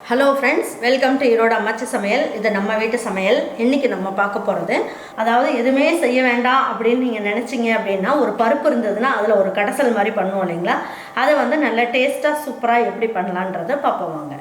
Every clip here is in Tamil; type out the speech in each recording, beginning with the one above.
Hello friends welcome to Erode Ammachi Samayal இது நம்ம வீட்டு சமையல். இன்றைக்கி நம்ம பார்க்க போகிறது அதாவது எதுவுமே செய்ய வேண்டாம் அப்படின்னு நீங்கள் நினச்சிங்க அப்படின்னா ஒரு பருப்பு இருந்ததுன்னா அதில் ஒரு கடைசல் மாதிரி பண்ணுவோம் இல்லைங்களா? அதை வந்து நல்லா டேஸ்ட்டாக சூப்பராக எப்படி பண்ணலான்றதை பார்ப்போம் வாங்க.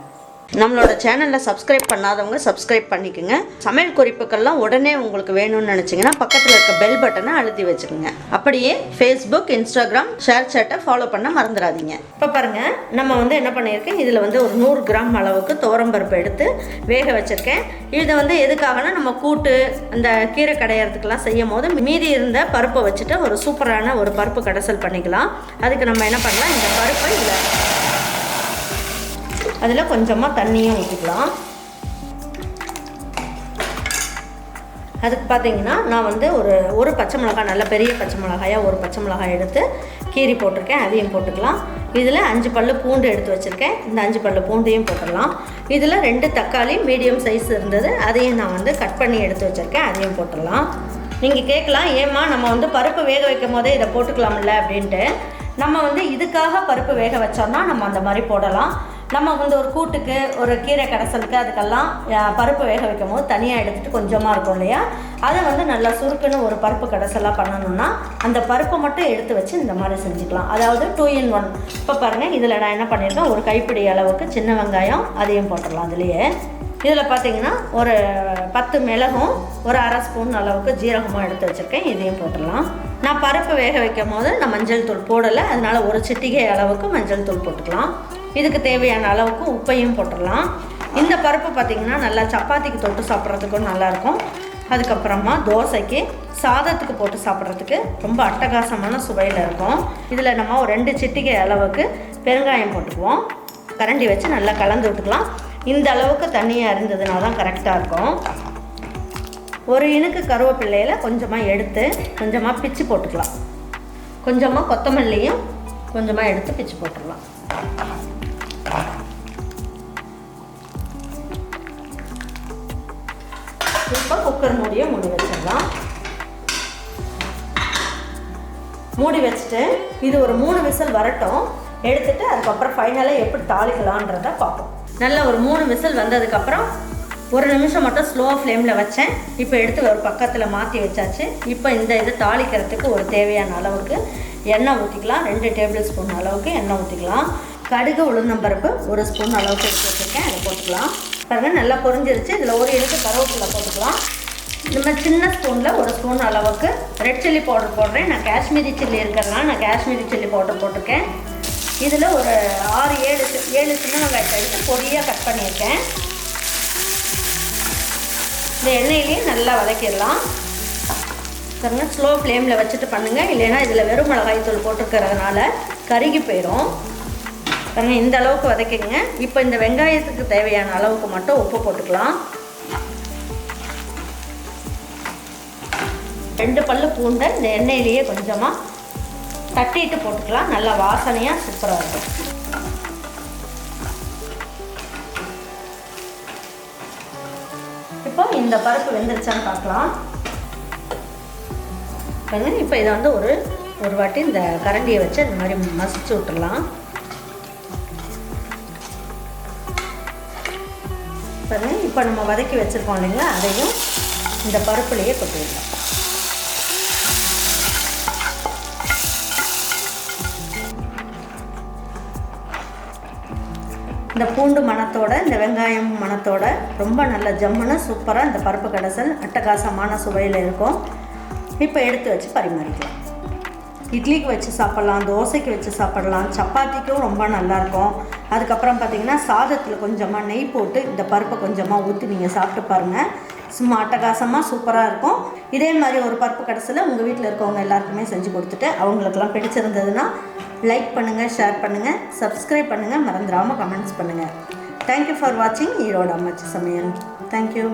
நம்மளோட சேனலில் சப்ஸ்கிரைப் பண்ணாதவங்க சப்ஸ்கிரைப் பண்ணிக்கோங்க. சமையல் குறிப்புக்கள்லாம் உடனே உங்களுக்கு வேணும்னு நினச்சிங்கன்னா பக்கத்தில் இருக்க பெல் பட்டனை அழுத்தி வச்சுக்கோங்க அப்படியே ஃபேஸ்புக் இன்ஸ்டாகிராம் ஷேர் சேட்டை ஃபாலோ பண்ண மறந்துடாதீங்க. இப்போ பாருங்கள் நம்ம வந்து என்ன பண்ணியிருக்கேன் இதில் வந்து ஒரு நூறு கிராம் அளவுக்கு துவரம்பருப்பு எடுத்து வேக வச்சுருக்கேன். இதை வந்து எதுக்காகனா நம்ம கூட்டு அந்த கீரை கடையிறதுக்கெல்லாம் செய்யும் போது மீதி இருந்த பருப்பை வச்சுட்டு ஒரு சூப்பரான ஒரு பருப்பு கடைசல் பண்ணிக்கலாம். அதுக்கு நம்ம என்ன பண்ணலாம்? இந்த பருப்பை இதில் அதில் கொஞ்சமாக தண்ணியும் ஊற்றிக்கலாம் அதுக்கு பார்த்தீங்கன்னா நான் வந்து ஒரு ஒரு பச்சை மிளகாய் நல்ல பெரிய பச்சை மிளகாயாக ஒரு பச்சை மிளகாய் எடுத்து கீரி போட்டிருக்கேன் அதையும் போட்டுக்கலாம். இதில் அஞ்சு பல்லு பூண்டு எடுத்து வச்சுருக்கேன் இந்த அஞ்சு பல்லு பூண்டையும் போட்டுடலாம். இதில் ரெண்டு தக்காளி மீடியம் சைஸ் இருந்தது அதையும் நான் வந்து கட் பண்ணி எடுத்து வச்சுருக்கேன் அதையும் போட்டுடலாம். நீங்கள் கேட்கலாம் ஏம்மா நம்ம வந்து பருப்பு வேக வைக்கும் போதே இதை போட்டுக்கலாம்ல அப்படின்ட்டு. நம்ம வந்து இதுக்காக பருப்பு வேக வச்சோம்னா நம்ம அந்த மாதிரி போடலாம். நம்ம வந்து ஒரு கூட்டுக்கு ஒரு கீரை கடைசலுக்கு அதுக்கெல்லாம் பருப்பு வேக வைக்கும் போது தனியாக எடுத்துகிட்டு கொஞ்சமாக இருக்கும் இல்லையா? அதை வந்து நல்லா சுருக்குன்னு ஒரு பருப்பு கடைசலாக பண்ணணும்னா அந்த பருப்பை மட்டும் எடுத்து வச்சு இந்த மாதிரி செஞ்சுக்கலாம். அதாவது டூ இன் ஒன் இப்போ பாருங்கள் இதில் நான் என்ன பண்ணியிருக்கேன் ஒரு கைப்பிடி அளவுக்கு சின்ன வெங்காயம் அதையும் போட்டுடலாம் அதுலேயே இதில் பார்த்தீங்கன்னா ஒரு பத்து மிளகும் ஒரு அரை ஸ்பூன் அளவுக்கு ஜீரகமும் எடுத்து வச்சுருக்கேன் இதையும் போட்டுடலாம். நான் பருப்பு வேக வைக்கும் போது நான் மஞ்சள் தூள் போடலை அதனால் ஒரு சிட்டிகை அளவுக்கு மஞ்சள் தூள் போட்டுக்கலாம். இதுக்கு தேவையான அளவுக்கு உப்பையும் போட்டுடலாம். இந்த பருப்பு பார்த்திங்கன்னா நல்லா சப்பாத்திக்கு தொட்டு சாப்பிட்றதுக்கும் நல்லாயிருக்கும். அதுக்கப்புறமா தோசைக்கு சாதத்துக்கு போட்டு சாப்பிட்றதுக்கு ரொம்ப அட்டகாசமான சுவையில் இருக்கும். இதில் நம்ம ஒரு ரெண்டு சிட்டிகை அளவுக்கு பெருங்காயம் போட்டுக்குவோம். கரண்டி வச்சு நல்லா கலந்து விட்டுக்கலாம். இந்த அளவுக்கு தண்ணியாக இருந்ததுனா தான் கரெக்டாக இருக்கும். ஒரு இனுக்கு கருவேப்பிள்ளையில் கொஞ்சமாக எடுத்து கொஞ்சமாக பிச்சு போட்டுக்கலாம். கொஞ்சமாக கொத்தமல்லியும் கொஞ்சமாக எடுத்து பிச்சு போட்டுடலாம் இப்போ குக்கர் மூடியை மூடி வச்சிடலாம். மூடி வச்சுட்டு இது ஒரு மூணு விசில் வரட்டும். எடுத்துட்டு அதுக்கப்புறம் ஃபைனலாக எப்படி தாளிக்கலான்றத பார்ப்போம். நல்ல ஒரு மூணு விசில் வந்ததுக்கப்புறம் ஒரு நிமிஷம் மட்டும் ஸ்லோ ஃப்ளேமில் வச்சேன். இப்போ எடுத்து ஒரு பக்கத்தில் மாற்றி வச்சாச்சு. இப்போ இந்த இது தாளிக்கிறதுக்கு ஒரு தேவையான அளவுக்கு எண்ணெய் ஊற்றிக்கலாம் ரெண்டு டேபிள் ஸ்பூன் அளவுக்கு எண்ணெய் ஊற்றிக்கலாம் கடுகு உளுந்தம்பருப்பு ஒரு ஸ்பூன் அளவுக்கு எடுத்து வச்சுருக்கேன். அதை போட்டுக்கலாம். பாருங்கள் நல்லா பொரிஞ்சிருச்சு. இதில் ஒரு எடுத்து கருவேப்பிலை போட்டுக்கலாம். நம்ம சின்ன ஸ்பூனில் ஒரு ஸ்பூன் அளவுக்கு ரெட் சில்லி பவுடர் போடுறேன். நான் காஷ்மீரி சில்லி இருக்கிறதுனால நான் காஷ்மீரி சில்லி பவுடர் போட்டிருக்கேன். இதில் ஒரு ஆறு ஏழு ஏழு சின்ன வெங்காயத்தை எடுத்து பொடியாக கட் பண்ணியிருக்கேன். இந்த எண்ணெயிலேயே நல்லா வதக்கிடலாம். பாருங்க ஸ்லோ ஃப்ளேமில் வச்சுட்டு பண்ணுங்கள் இல்லைன்னா இதில் வெறும் மிளகாய் தூள் போட்டிருக்கிறதுனால கருகி போயிடும். பாருங்க இந்த அளவுக்கு வதக்கிங்க இப்போ இந்த வெங்காயத்துக்கு தேவையான அளவுக்கு மட்டும் உப்பு போட்டுக்கலாம். ரெண்டு பல்லு பூண்டை இந்த எண்ணெயிலேயே கொஞ்சமாக தட்டிட்டு போட்டுக்கலாம். நல்லா வாசனையாக சூப்பராக இருக்கும். இப்போ இந்த பருப்பு வெந்துருச்சான்னு பார்க்கலாம். இப்போ இதை வந்து ஒரு ஒரு வாட்டி இந்த கரண்டியை வச்சு இந்த மாதிரி மசிச்சு விட்டுடலாம். பாருங்கள் இப்போ நம்ம வதக்கி வச்சுருக்கோம் இல்லைங்களா? அதையும் இந்த பருப்புலேயே கொட்டிடலாம். இந்த பூண்டு மணத்தோட இந்த வெங்காயம் மணத்தோட ரொம்ப நல்ல ஜம்முன்னு சூப்பராக இந்த பருப்பு கடைசல் அட்டகாசமான சுவையில் இருக்கும். இப்போ எடுத்து வச்சு பரிமாறிக்கலாம். இட்லிக்கு வச்சு சாப்பிட்லாம் தோசைக்கு வச்சு சாப்பிட்லாம் சப்பாத்திக்கும் ரொம்ப நல்லாயிருக்கும். அதுக்கப்புறம் பார்த்தீங்கன்னா சாதத்தில் கொஞ்சமாக நெய் போட்டு இந்த பருப்பை கொஞ்சமாக ஊற்றி நீங்கள் சாப்பிட்டு பாருங்கள் சும்மா அட்டகாசமாக சூப்பராக இருக்கும். இதே மாதிரி ஒரு பருப்பு கடைசியில் உங்கள் வீட்டில் இருக்கவங்க எல்லாருக்குமே செஞ்சு கொடுத்துட்டு அவங்களுக்கெல்லாம் பிடிச்சிருந்ததுன்னா லைக் பண்ணுங்கள் ஷேர் பண்ணுங்கள் சப்ஸ்கிரைப் பண்ணுங்கள் மறந்துடாமல் கமெண்ட்ஸ் பண்ணுங்கள் தேங்க்யூ ஃபார் வாட்சிங் ஈரோடு அம்மாச்சி சமையல். தேங்க்யூ